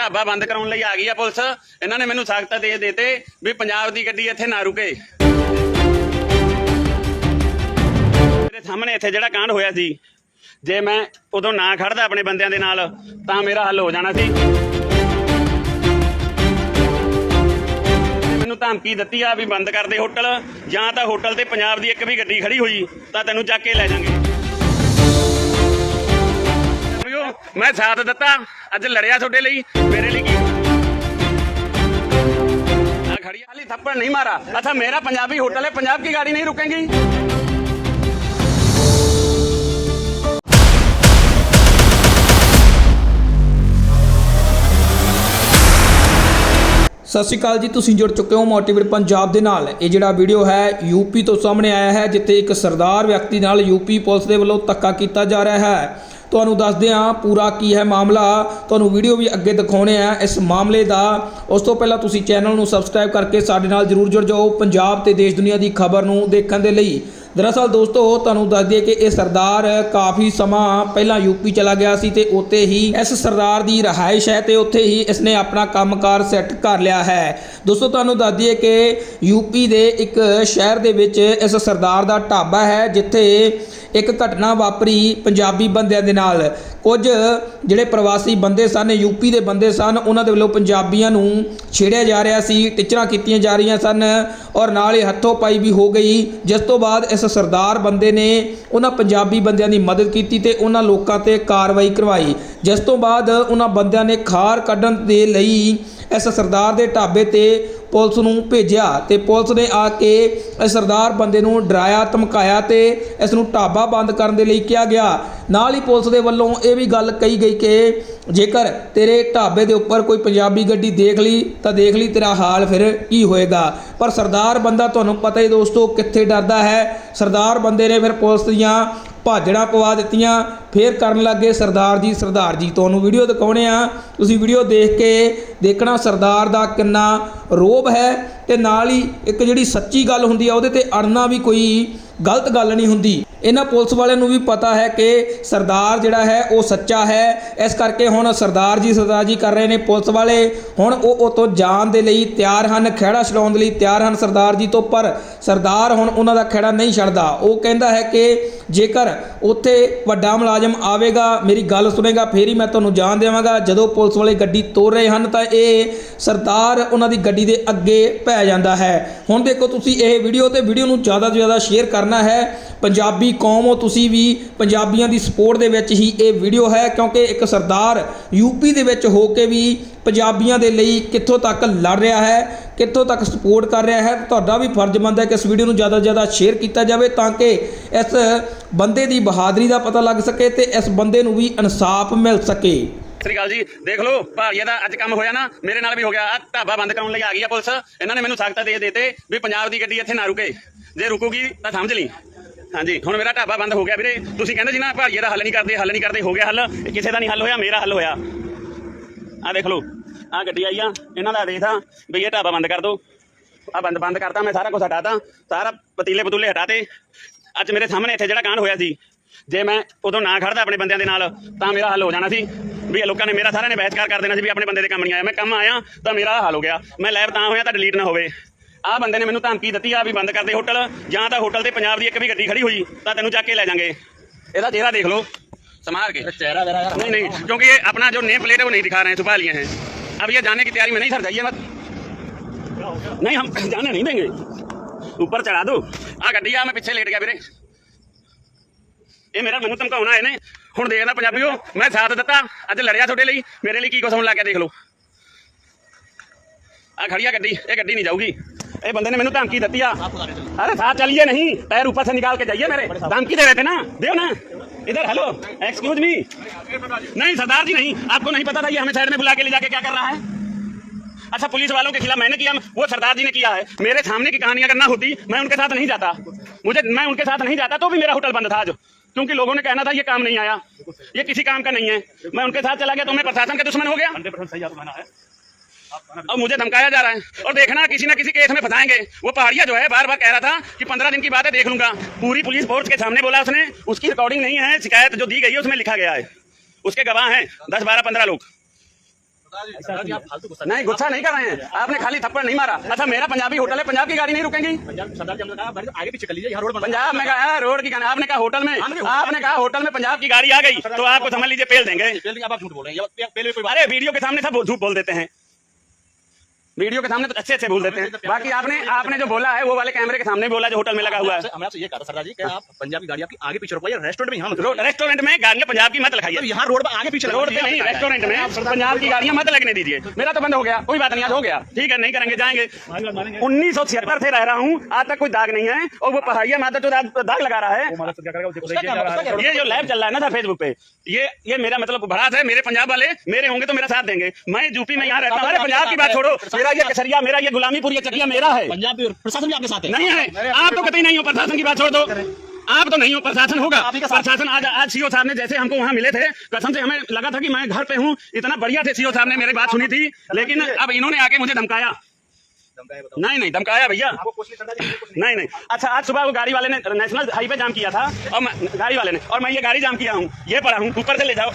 ਢਾਬਾ ਬੰਦ ਕਰਾਉਣ ਲਈ ਆ ਗਈ ਆ ਪੁਲਿਸ। ਇਹਨਾਂ ਨੇ ਮੈਨੂੰ ਸਖਤ ਦੇ ਦੇਤੇ ਵੀ ਪੰਜਾਬ ਦੀ ਗੱਡੀ ਇੱਥੇ ਨਾ ਰੁਕੇ। ਮੇਰੇ ਸਾਹਮਣੇ ਇੱਥੇ ਜਿਹੜਾ ਕਾਂਡ ਹੋਇਆ ਸੀ, ਜੇ ਮੈਂ ਉਦੋਂ ਨਾ ਖੜਦਾ ਆਪਣੇ ਬੰਦਿਆਂ ਦੇ ਨਾਲ, ਤਾਂ ਮੇਰਾ ਹੱਲ ਹੋ ਜਾਣਾ ਸੀ। ਮੈਨੂੰ ਧਮਕੀ ਦਿੱਤੀ ਆ ਵੀ ਬੰਦ ਕਰ ਦੇ ਹੋਟਲ, ਜਾਂ ਤਾਂ ਹੋਟਲ ਤੇ ਪੰਜਾਬ ਦੀ ਇੱਕ ਵੀ ਗੱਡੀ ਖੜੀ ਹੋਈ, ਤਾਂ ਤੈਨੂੰ ਚੱਕ ਕੇ ਲੈ ਜਾਾਂਗੇ ਵੀਓ, ਮੈਂ ਸਾਥ ਦਿੱਤਾ ਅੱਜ ਲੜਿਆ ਤੁਹਾਡੇ ਲਈ ਮੇਰੇ ਲਈ ਕੀ ਆ ਖੜੀ ਖਾਲੀ ਥੱਪੜ ਨਹੀਂ ਮਾਰਾ ਅੱਛਾ ਮੇਰਾ ਪੰਜਾਬੀ होटल है पंजाब की गाड़ी नहीं रुकेंगी ਸਤਿ ਸ਼੍ਰੀ ਅਕਾਲ ਜੀ ਤੁਸੀਂ ਜੁੜ ਚੁੱਕੇ ਹੋ ਮੋਟੀਵੇਟ ਪੰਜਾਬ ਦੇ ਨਾਲ ਇਹ ਜਿਹੜਾ ਵੀਡੀਓ ਹੈ ਯੂਪੀ ਤੋਂ ਸਾਹਮਣੇ ਆਇਆ ਹੈ ਜਿੱਥੇ ਇੱਕ ਸਰਦਾਰ ਵਿਅਕਤੀ ਨਾਲ ਯੂਪੀ ਪੁਲਿਸ ਦੇ ਵੱਲੋਂ ਧੱਕਾ ਕੀਤਾ ਜਾ ਰਿਹਾ ਹੈ ਤੁਹਾਨੂੰ ਦੱਸਦੇ ਹਾਂ ਪੂਰਾ ਕੀ ਹੈ ਮਾਮਲਾ। ਤੁਹਾਨੂੰ ਵੀਡੀਓ ਵੀ ਅੱਗੇ ਦਿਖਾਉਣੇ ਆ ਇਸ ਮਾਮਲੇ ਦਾ। ਉਸ ਤੋਂ ਪਹਿਲਾਂ ਤੁਸੀਂ ਚੈਨਲ ਨੂੰ ਸਬਸਕ੍ਰਾਈਬ ਕਰਕੇ ਸਾਡੇ ਨਾਲ ਜਰੂਰ ਜੁੜ ਜਾਓ ਪੰਜਾਬ ਤੇ ਦੇਸ਼ ਦੁਨੀਆ ਦੀ ਖਬਰ ਨੂੰ ਦੇਖਣ ਦੇ ਲਈ। ਦਰਅਸਲ ਦੋਸਤੋ, ਤੁਹਾਨੂੰ ਦੱਸ ਦਈਏ ਕਿ ਇਹ ਸਰਦਾਰ ਕਾਫੀ ਸਮਾਂ ਪਹਿਲਾਂ ਯੂਪੀ ਚਲਾ ਗਿਆ ਸੀ ਤੇ ਉੱਥੇ ਹੀ ਇਸ ਸਰਦਾਰ ਦੀ ਰਹਾਇਸ਼ ਹੈ ਤੇ ਉੱਥੇ ਹੀ ਇਸਨੇ ਆਪਣਾ ਕੰਮਕਾਰ ਸੈੱਟ ਕਰ ਲਿਆ ਹੈ। ਦੋਸਤੋ, ਤੁਹਾਨੂੰ ਦੱਸ ਦਈਏ ਕਿ ਯੂਪੀ ਦੇ ਇੱਕ ਸ਼ਹਿਰ ਦੇ ਵਿੱਚ ਇਸ ਸਰਦਾਰ ਦਾ ਢਾਬਾ ਹੈ, ਜਿੱਥੇ ਇੱਕ ਘਟਨਾ ਵਾਪਰੀ ਪੰਜਾਬੀ ਬੰਦਿਆਂ ਦੇ ਨਾਲ ਕੁਝ ਜਿਹੜੇ ਪ੍ਰਵਾਸੀ ਬੰਦੇ ਸਨ ਯੂਪੀ ਦੇ ਬੰਦੇ ਸਨ, ਉਹਨਾਂ ਦੇ ਵੱਲੋਂ ਪੰਜਾਬੀਆਂ ਨੂੰ ਛੇੜਿਆ ਜਾ ਰਿਹਾ ਸੀ, ਟਿਚਰਾਂ ਕੀਤੀਆਂ ਜਾ ਰਹੀਆਂ ਸਨ ਔਰ ਨਾਲ ਹੀ ਹੱਥੋਂ ਪਾਈ ਵੀ ਹੋ ਗਈ। ਜਿਸ ਤੋਂ ਬਾਅਦ ਇਸ ਸਰਦਾਰ ਬੰਦੇ ਨੇ ਉਹਨਾਂ ਪੰਜਾਬੀ ਬੰਦਿਆਂ ਦੀ ਮਦਦ ਕੀਤੀ ਤੇ ਉਹਨਾਂ ਲੋਕਾਂ ਤੇ ਕਾਰਵਾਈ ਕਰਵਾਈ। ਜਿਸ ਤੋਂ ਬਾਅਦ ਉਹਨਾਂ ਬੰਦਿਆਂ ਨੇ ਖਾਰ ਕੱਢਣ ਦੇ ਲਈ ਇਸ ਸਰਦਾਰ ਦੇ ਢਾਬੇ ਤੇ ਪੁਲਿਸ ਨੂੰ ਭੇਜਿਆ ਤੇ ਪੁਲਿਸ ਨੇ ਆ ਕੇ ਇਸ ਸਰਦਾਰ ਬੰਦੇ ਨੂੰ ਡਰਾਇਆ, ਧਮਕਾਇਆ ਤੇ ਇਸ ਨੂੰ ਢਾਬਾ ਬੰਦ ਕਰਨ ਦੇ ਲਈ ਕਿਹਾ ਗਿਆ। ਨਾਲ ਹੀ ਪੁਲਿਸ ਦੇ ਵੱਲੋਂ ਇਹ ਵੀ ਗੱਲ ਕਹੀ ਗਈ ਕਿ ਜੇਕਰ ਤੇਰੇ ਢਾਬੇ ਦੇ ਉੱਪਰ ਕੋਈ ਪੰਜਾਬੀ ਗੱਡੀ ਦੇਖ ਲਈ, ਤਾਂ ਦੇਖ ਲਈ ਤੇਰਾ ਹਾਲ ਫਿਰ ਕੀ ਹੋਏਗਾ। ਪਰ ਸਰਦਾਰ ਬੰਦਾ ਤੁਹਾਨੂੰ ਪਤਾ ਹੀ ਦੋਸਤੋ ਕਿੱਥੇ ਡਰਦਾ ਹੈ। ਸਰਦਾਰ ਬੰਦੇ ਨੇ ਫਿਰ ਪੁਲਿਸ ਦੀਆਂ ਭਾਜੜਾਂ ਪਵਾ ਦਿੱਤੀਆਂ, ਫੇਰ ਕਰਨ ਲੱਗੇ ਸਰਦਾਰ ਜੀ ਸਰਦਾਰ ਜੀ ਤੁਹਾਨੂੰ ਵੀਡੀਓ ਦਿਖਾਉਣੇ ਆ। ਤੁਸੀਂ ਵੀਡੀਓ ਦੇਖ ਕੇ ਦੇਖਣਾ ਸਰਦਾਰ ਦਾ ਕਿੰਨਾ ਰੋਬ ਹੈ ਤੇ ਨਾਲ ਹੀ ਇੱਕ ਜਿਹੜੀ ਸੱਚੀ ਗੱਲ ਹੁੰਦੀ ਆ, ਉਹਦੇ ਤੇ ਅੜਨਾ ਵੀ ਕੋਈ ਗਲਤ ਗੱਲ ਨਹੀਂ ਹੁੰਦੀ। ਇਹਨਾਂ ਪੁਲਿਸ ਵਾਲਿਆਂ ਨੂੰ ਵੀ ਪਤਾ ਹੈ ਕਿ ਸਰਦਾਰ ਜਿਹੜਾ ਹੈ, ਉਹ ਸੱਚਾ ਹੈ। ਇਸ ਕਰਕੇ ਹੁਣ ਸਰਦਾਰ ਜੀ ਸਰਦਾਰ ਜੀ ਕਰ ਰਹੇ ਨੇ ਪੁਲਿਸ ਵਾਲੇ। ਹੁਣ ਉਹ ਉਹ ਤੋਂ ਜਾਣ ਦੇ ਲਈ ਤਿਆਰ ਹਨ, ਖਹਿੜਾ ਛਡਾਉਣ ਦੇ ਲਈ ਤਿਆਰ ਹਨ ਸਰਦਾਰ ਜੀ ਤੋਂ, ਪਰ ਸਰਦਾਰ ਹੁਣ ਉਹਨਾਂ ਦਾ ਖਹਿੜਾ ਨਹੀਂ ਛੱਡਦਾ। ਉਹ ਕਹਿੰਦਾ ਹੈ ਕਿ ਜੇਕਰ ਉੱਥੇ ਵੱਡਾ ਮੁਲਾਜ਼ਮ ਆਵੇਗਾ, ਮੇਰੀ ਗੱਲ ਸੁਨੇਗਾ ਫੇਰ ਹੀ ਮੈਂ ਤੁਹਾਨੂੰ ਜਾਣ ਦੇਵਾਂਗਾ। ਜਦੋਂ ਪੁਲਿਸ ਵਾਲੇ ਗੱਡੀ ਤੋਰ ਰਹੇ ਹਨ, ਤਾਂ ਇਹ ਸਰਦਾਰ ਉਹਨਾਂ ਦੀ ਗੱਡੀ ਦੇ ਅੱਗੇ ਪੈ ਜਾਂਦਾ ਹੈ। ਹੁਣ ਦੇਖੋ ਤੁਸੀਂ ਇਹ ਵੀਡੀਓ ਤੇ ਵੀਡੀਓ ਨੂੰ ਜ਼ਿਆਦਾ ਤੋਂ ਜ਼ਿਆਦਾ ਸ਼ੇਅਰ ਕਰਨਾ ਹੈ। ਪੰਜਾਬੀ ਕੌਮ ਹੋ, ਤੁਸੀਂ ਵੀ ਪੰਜਾਬੀਆਂ ਦੀ ਸਪੋਰਟ ਦੇ ਵਿੱਚ ਹੀ ਇਹ ਵੀਡੀਓ ਹੈ, ਕਿਉਂਕਿ ਇੱਕ ਸਰਦਾਰ ਯੂਪੀ ਦੇ ਵਿੱਚ ਹੋ ਕੇ ਵੀ ਪੰਜਾਬੀਆਂ ਦੇ ਲਈ ਕਿੱਥੋਂ ਤੱਕ ਲੜ ਰਿਹਾ ਹੈ। ਕਿੱਥੋਂ ਤੱਕ ਸਪੋਰਟ ਕਰ ਰਿਹਾ ਹੈ, ਤੁਹਾਡਾ ਵੀ ਫਰਜ਼ ਬਣਦਾ ਹੈ ਕਿ ਇਸ ਵੀਡੀਓ ਨੂੰ ਜ਼ਿਆਦਾ ਤੋਂ ਜ਼ਿਆਦਾ ਸ਼ੇਅਰ ਕੀਤਾ ਜਾਵੇ ਤਾਂ ਕਿ ਇਸ ਬੰਦੇ ਦੀ ਬਹਾਦਰੀ ਦਾ ਪਤਾ ਲੱਗ ਸਕੇ ਤੇ ਇਸ ਬੰਦੇ ਨੂੰ ਵੀ ਇਨਸਾਫ ਮਿਲ ਸਕੇ। ਸਤਿ ਸ੍ਰੀ ਅਕਾਲ ਜੀ, ਦੇਖ ਲਓ, ਭਾਰੀਏ ਦਾ ਅੱਜ ਕੰਮ ਹੋਇਆ ਨਾ, ਮੇਰੇ ਨਾਲ ਵੀ ਹੋ ਗਿਆ। ਆ ਢਾਬਾ ਬੰਦ ਕਰਾਉਣ ਲਈ ਆ ਗਈ ਆ ਪੁਲਿਸ। ਇਹਨਾਂ ਨੇ ਮੈਨੂੰ ਸਖਤ ਦੇ ਦਿੱਤੇ ਵੀ ਪੰਜਾਬ ਦੀ ਗੱਡੀ ਇੱਥੇ ਨਾ ਰੁਕੇ। ਜੇ ਰੁਕੂਗੀ ਤਾਂ ਸਮਝ ਲਈ। ਹਾਂਜੀ, ਹੁਣ ਮੇਰਾ ਢਾਬਾ ਬੰਦ ਹੋ ਗਿਆ ਵੀਰੇ। ਤੁਸੀਂ ਕਹਿੰਦੇ ਜੀ ਨਾ, ਭਾਰੀਏ ਦਾ ਹੱਲ ਨਹੀਂ ਕਰਦੇ, ਹੱਲ ਨਹੀਂ ਕਰਦੇ, ਹੋ ਗਿਆ ਹੱਲ। ਕਿਸੇ ਦਾ ਨਹੀਂ ਹੱਲ ਹੋਇਆ, ਮੇਰਾ ਹੱਲ ਹੋਇਆ। ਆ ਦੇਖ ਲਓ। ਆ ਗੱਡੀ ਆਈ ਆ ਇਹਨਾਂ ਦਾ ਆਦੇਸ਼ ਆ ਵੀ ਇਹ ਢਾਬਾ ਬੰਦ ਕਰ ਦੋ। ਆ ਬੰਦ ਬੰਦ ਕਰਤਾ ਮੈਂ ਸਾਰਾ ਕੁਝ ਹਟਾਤਾ ਸਾਰਾ ਪਤੀਲੇ ਪਤੂਲੇ ਹਟਾਤੇ। ਅੱਜ ਮੇਰੇ ਸਾਹਮਣੇ ਇੱਥੇ ਜਿਹੜਾ ਕਾਂਡ ਹੋਇਆ ਸੀ ਜੇ ਮੈਂ ਉਦੋਂ ਨਾ ਖੜਦਾ ਆਪਣੇ ਬੰਦਿਆਂ ਦੇ ਨਾਲ ਤਾਂ ਮੇਰਾ ਹੱਲ ਹੋ ਜਾਣਾ ਸੀ। ਵੀ ਲੋਕਾਂ ਨੇ ਮੇਰਾ ਸਾਰਿਆਂ ਨੇ ਬਹਿਸਕਾਰ ਕਰ ਦੇਣਾ ਸੀ ਵੀ ਆਪਣੇ ਬੰਦੇ ਦੇ ਕੰਮ ਨਹੀਂ ਆਇਆ ਮੈਂ ਕੰਮ ਆਇਆ ਤਾਂ ਮੇਰਾ ਹੱਲ ਹੋ ਗਿਆ। ਮੈਂ ਲੈਬ ਤਾਂ ਹੋਇਆ ਤਾਂ ਡਿਲੀਟ ਨਾ ਹੋਵੇ। ਆ ਬੰਦੇ ਨੇ ਮੈਨੂੰ ਧਮਕੀ ਦਿੱਤੀ ਆ ਵੀ ਬੰਦ ਕਰ ਦੇ ਹੋਟਲ ਜਾਂ ਤਾਂ ਹੋਟਲ ਤੇ ਪੰਜਾਬ ਦੀ ਇੱਕ ਵੀ ਗੱਡੀ ਖੜੀ ਹੋਈ ਤਾਂ ਤੈਨੂੰ ਚੱਕ ਕੇ ਲੈ ਜਾਾਂਗੇ। ਇਹਦਾ ਚਿਹਰਾ ਦੇਖ ਲਓ। ਸਮਾਰ ਕੇ। ਚਿਹਰਾ ਨਹੀਂ ਨਹੀਂ ਕਿਉਂਕਿ ਇਹ ਆਪਣਾ ਜੋ ਨੇਮ ਪਲੇਟ ਹੈ ਉਹ ਨਹੀਂ ਦਿਖਾ ਰਹੇ ਸੁਭਾਲੀਆਂ ਹੈ अब ये जाने की तैयारी में नहीं सर जाइए मत नहीं हम जाने नहीं देंगे ऊपर चढ़ा दो आ गड्डी आ मैं पीछे लेट गया ਵੀਰੇ ਇਹ ਮੇਰਾ ਮੈਨੂੰ ਧਮਕਾਉਣਾ ਇਹਨੇ ਹੁਣ ਦੇਖਦਾ ਪੰਜਾਬੀਓ ਮੈਂ ਸਾਥ ਦਿੱਤਾ ਅੱਜ ਲੜਿਆ ਤੁਹਾਡੇ ਲਈ ਮੇਰੇ ਲਈ ਕੀ ਕੁਛ ਹੋਣ ਲੱਗ ਗਿਆ ਦੇਖ ਲਓ ਆ खड़ी है गड्डी ये गड्डी नहीं जाऊगी ये बंदे ने मैंने धमकी दी आ अरे साथ चलिए नहीं पैर ऊपर से निकाल के जाइए मेरे धमकी दे रहे थे ना दो ना इधर हेलो एक्सक्यूज मी नहीं, सरदार जी नहीं। आपको नहीं पता था ये हमें साइड में बुला के ले जाके क्या कर रहा है? अच्छा पुलिस वालों के खिलाफ मैंने किया, वो सरदार जी ने किया है। मेरे सामने की कहानियाँ करना होती, मैं उनके साथ नहीं जाता। मुझे, मैं उनके साथ नहीं जाता तो भी मेरा होटल बंद था आज। क्योंकि लोगों ने कहना था, ये काम नहीं आया। ये किसी काम का नहीं है। मैं उनके साथ चला गया तो मैं प्रशासन का दुश्मन हो गया। और मुझे धमकाया जा रहा है। और देखना किसी ना किसी केस में फंसाएँगे। वो पहाड़िया जो है बार बार कह रहा था कि पंद्रह दिन की बात है देख लूँगा। पूरी पुलिस फोर्स के सामने बोला उसने उसकी रिकॉर्डिंग नहीं है शिकायत जो दी गई है उसमें लिखा गया है। उसके गवाह हैं दस बारह पंद्रह लोग। नहीं गुस्सा नहीं कर रहे हैं। आपने खाली थप्पड़ नहीं मारा। अच्छा मेरा पंजाबी होटल है पंजाब की गाड़ी नहीं रुकेंगी। आगे पीछे कर लीजिए रोड पंजाब में कहा रोड की आपने कहा होटल में आपने कहा होटल में पंजाब की गाड़ी आ गई। तो आपको समझ लीजिए पेल देंगे। अरे वीडियो के सामने सब झूठ बोल देते हैं। वीडियो के सामने तो अच्छे अच्छे बोल देते हैं। बाकी आपने आपने जो बोला है वो वाले कैमरे के सामने बोला जो होटल में लगा हुआ है। हमने आपसे ये कहा सरदार जी कि आप पंजाबी गाड़ी आपकी आगे पीछे रुकवाइए रेस्टोरेंट में यहाँ मत रेस्टोरेंट में गाड़ियाँ पंजाब की मत मतलब लगाइए यहाँ रोड पर आगे पीछे रोड पे नहीं रेस्टोरेंट में पंजाब की गाड़ियाँ मत लगने दीजिए। मेरा तो बंद हो गया कोई बात नहीं आज हो गया। ठीक है नहीं करेंगे जाएँगे। उन्नीस सौ छिहत्तर से रह रहा हूँ आज तक कोई दाग नहीं है और वो पहाड़िया माता तो दाग लगा रहा है। क्या ये जो लाइव चल रहा है ना सर फेसबुक पे ये ये मेरा मतलब भड़ास है मेरे पंजाब वाले मेरे होंगे तो मेरा साथ देंगे। मैं यूपी में यहाँ रहता हूँ अरे पंजाब की बात छोड़ो मेरा ये कसरिया मेरा ये गुलामीपुर ये चटिया मेरा है। पंजाब भी प्रशासन भी आपके साथ है। नहीं है। आप तो कतई नहीं हो प्रशासन की बात छोड़ दो। आप तो नहीं हो प्रशासन होगा। प्रशासन आज आज सीओ साहब ने जैसे हमको वहाँ मिले थे कसम से हमें लगा था कि मैं घर पे हूँ। इतना बढ़िया थे सीओ साहब ने मेरी बात सुनी थी लेकिन अब इन्होंने आके मुझे धमकाया। नहीं नहीं धमकाया भैया। नहीं नहीं। अच्छा आज सुबह वो गाड़ी वाले ने नेशनल हाईवे जाम किया था। और गाड़ी वाले ने और मैं ये गाड़ी जाम किया हूँ। ये पड़ा हूँ ऊपर से ले जाओ।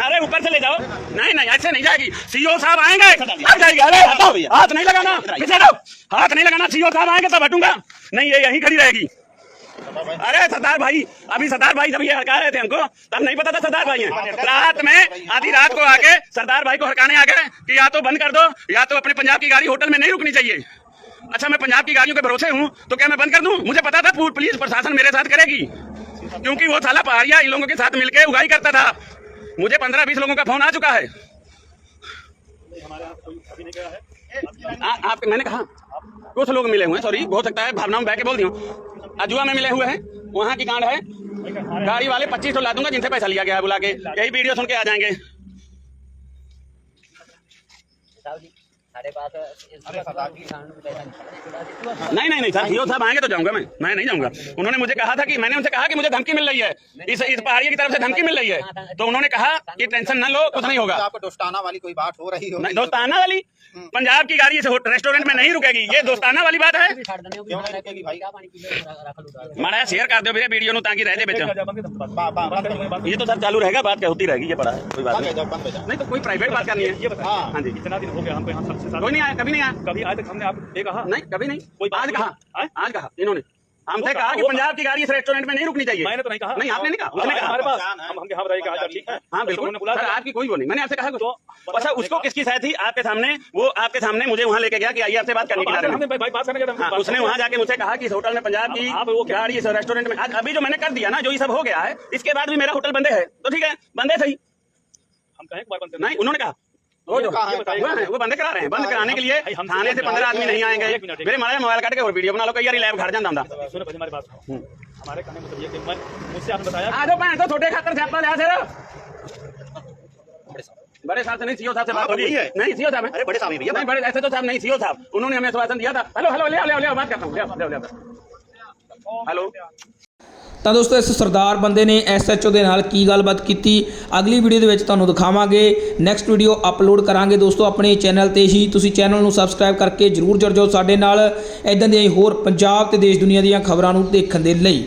अरे ऊपर से ले जाओ। नहीं नहीं ऐसे नहीं जाएगी। सीओ साहब आएँगे जाएगी। अरे हटाओ भैया। हाथ नहीं लगाना। पीछे जाओ हाथ नहीं लगाना सीओ साहब आएँगे तब हटूँगा। नहीं ये यहीं खड़ी रहेगी। अरे सरदार भाई अभी सरदार भाई जब ये हड़का रहे थे हमको तब नहीं पता था सरदार भाई हैं। रात में आधी रात को आके सरदार भाई को हड़काने आ गए कि या तो बंद कर दो या तो अपने पंजाब की गाड़ी होटल में नहीं रुकनी चाहिए। अच्छा मैं पंजाब की गाड़ियों के भरोसे हूँ तो क्या मैं बंद कर दूँ? मुझे पता था पुलिस प्रशासन मेरे साथ करेगी। क्योंकि वो साला पहाड़िया इन लोगों के साथ मिलकर उगाई करता था। मुझे पंद्रह बीस लोगों का फ़ोन आ चुका है। आप, मैंने कहा, कुछ लोग मिले हुए हैं सॉरी हो सकता है भावना में बह के बोल दिया अजुआ में मिले हुए हैं, वहाँ की कांड है। गाड़ी वाले पच्चीस सौ ला दूँगा, जिनसे पैसा लिया गया है बुला के। यही वीडियो सुन के आ जाएँगे। नहीं नहीं नहीं सर यो साहब आएँगे तो जाऊँगा मैं। मैं नहीं जाऊँगा। उन्होंने मुझे कहा था कि मैंने उनसे कहा कि मुझे धमकी मिल रही है। इस इस पहाड़ी की तरफ़ से धमकी मिल रही है। तो उन्होंने कहा कि टेंशन ना लो कुछ नहीं होगा। आपको दोस्ताना वाली कोई बात हो रही हो नहीं तो- दोस्ताना वाली? हम्म। पंजाब की गाड़ी रेस्टोरेंट में नहीं रुकेगी। ये दोस्ताना वाली बात है। माड़ा शेयर कर दो भैया वीडियो ताकि रह दे बेचो ये तो सर चालू रहेगा बात क्या होती रहेगी ये बड़ा है कोई बात नहीं। तो कोई प्राइवेट बात करनी है। हाँ।, हाँ जी। कितना दिन हो गया हम तो कोई नहीं आया कभी नहीं आया। कभी आज तक हमने आपको ये कहा? नहीं कभी नहीं। कोई आज कहा? आज कहा? इन्होंने। हमसे वो कहा कहा, कि पंजाब की गाड़ी इस रेस्टोरेंट में नहीं रुकनी चाहिए। मैंने तो नहीं कहा। नहीं आपने नहीं कहा। उसने हमारे पास। हम हमके हाँ बताइए कहा ठीक है। हाँ तो बिल्कुल सर आपकी कोई वो नहीं। मैंने आपसे कहा कुछ। तो अच्छा उसको किसकी सहायता थी आपके सामने। वो आपके सामने मुझे वहाँ लेके गया कि आइए आपसे बात करने के बात बारे हमने में भाई बात करने के हाँ, उसने वहाँ जाके मुझसे कहा कि इस होटल में पंजाब की क्या- गाड़ी इस रेस्टोरेंट में आज अभी जो मैंने कर दिया ना जो ये सब हो गया है इसके बाद भी मेरा होटल बंदे है। तो ठीक है बंदे सही। हम कहें एक बार बंद नहीं उन्होंने कहा। वो जो वो बंद करा रहे हैं। बंद कराने के लिए थाने से पंद्रह आदमी नहीं आएँगे। मेरे मारे मोबाइल काट के और वीडियो बना लो यार लैब घर हूँ सुनो भाई हमारे कहने मतलब ये कि मैं मुझसे आपने बताया आ जाओ तो छोटे खातर से आपका लिहाज है बड़े साहब से नहीं सीओ साहब से बात होगी। नहीं सीओ साहब अरे बड़े साहब भैया। नहीं बड़े ऐसे तो साहब नहीं सीओ साहब। उन्होंने हमें आश्वासन दिया था। हेलो हेलो ले ले बात करता हूँ। हेलो। ਤਾਂ ਦੋਸਤੋ, ਇਸ ਸਰਦਾਰ ਬੰਦੇ ਨੇ ਐਸਐਚਓ ਦੇ ਨਾਲ ਕੀ ਗੱਲਬਾਤ ਕੀਤੀ? ਅਗਲੀ ਵੀਡੀਓ ਦੇ ਵਿੱਚ ਤੁਹਾਨੂੰ ਦਿਖਾਵਾਂਗੇ। ਨੈਕਸਟ ਵੀਡੀਓ ਅਪਲੋਡ ਕਰਾਂਗੇ ਦੋਸਤੋ ਆਪਣੇ ਚੈਨਲ ਤੇ ਹੀ। ਤੁਸੀਂ ਚੈਨਲ ਨੂੰ ਸਬਸਕ੍ਰਾਈਬ ਕਰਕੇ ਜਰੂਰ ਜੁੜ ਜਾਓ ਸਾਡੇ ਨਾਲ। ਇਦਾਂ ਦੀਆਂ ਹੋਰ ਪੰਜਾਬ ਤੇ ਦੇਸ਼ ਦੁਨੀਆ ਦੀਆਂ ਖਬਰਾਂ ਨੂੰ ਦੇਖਣ ਦੇ ਲਈ।